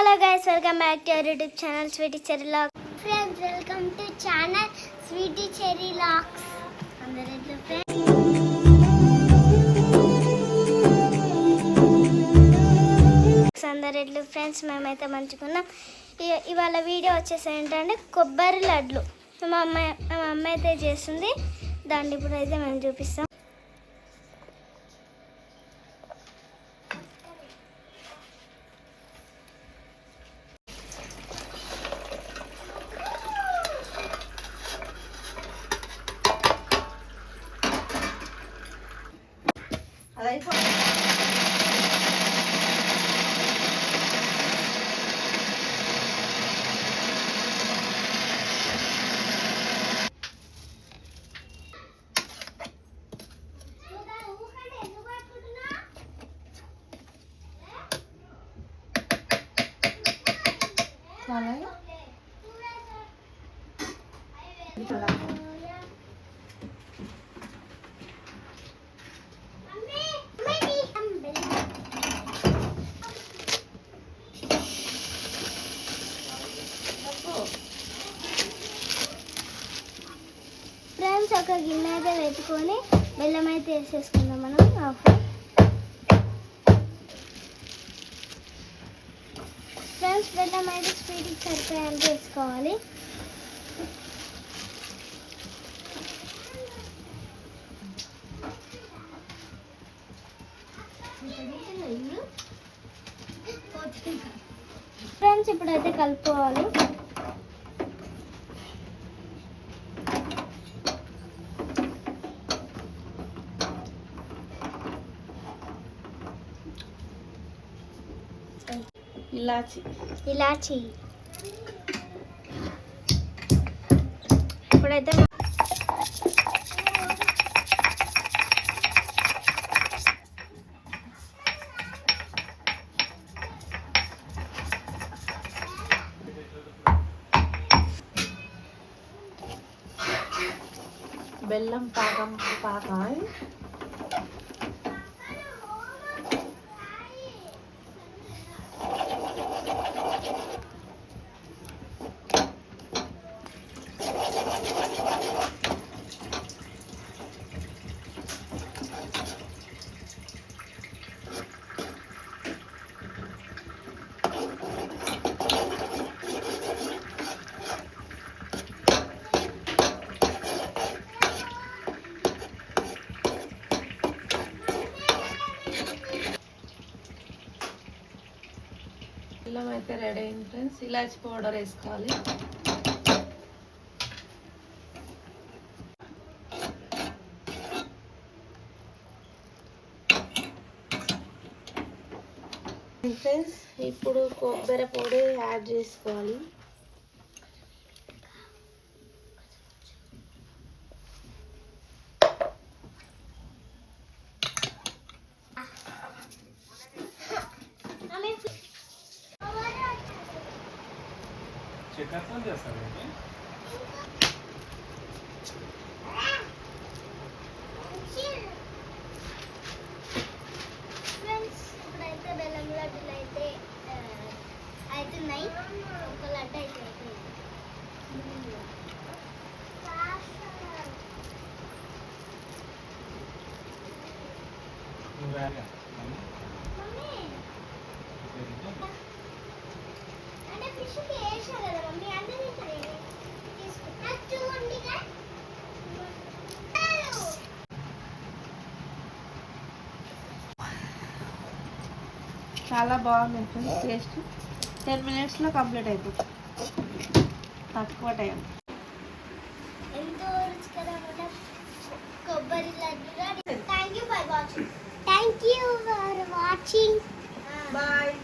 Hello guys welcome back to our YouTube channel sweety cherry lock friends welcome to channel sweety cherry locks అందరూ ఎట్లా friends అందరు ఎట్లు? Friends మేమైతే మంచుకున్నాం ఇవాళ video వచ్చేసి ఏంటంటే కొబ్బరి లడ్లు. మా అమ్మాయి మా అమ్మ అయితే చేస్తుంది. దాన్ని ఇప్పుడు అయితే మేము చూపిస్తాం. ఫ్రెండ్స్ ఒక గిన్నె అయితే పెట్టుకొని బెల్లం అయితే వేసేసుకుందాం మనం. ఆఫ్. ఫ్రెండ్స్ బెల్లం అయితే స్వీట్కి సరిపోయేంత వేసుకోవాలి ఫ్రెండ్స్ ఇప్పుడైతే కలుపుకోవాలి. ఇలాచి ఇలాచి ఇప్పుడైతే బెల్లం పాకం పాకం బెల్లం అయితే రెడీ అయింది ఫ్రెండ్స్ ఇలాచి పౌడర్ వేసుకోవాలి ఫ్రెండ్స్ ఇప్పుడు కొబ్బరి పొడి యాడ్ చేసుకోవాలి చక్కెరతో చేస్తారండి చాలా బాగుంది ఫ్రెండ్స్ టేస్ట్. టెన్ మినిట్స్లో కంప్లీట్ అయిపోతుంది. తక్కువ టైం. ఎంతో రుచికరమైన కొబ్బరి watching. Bye. Bye.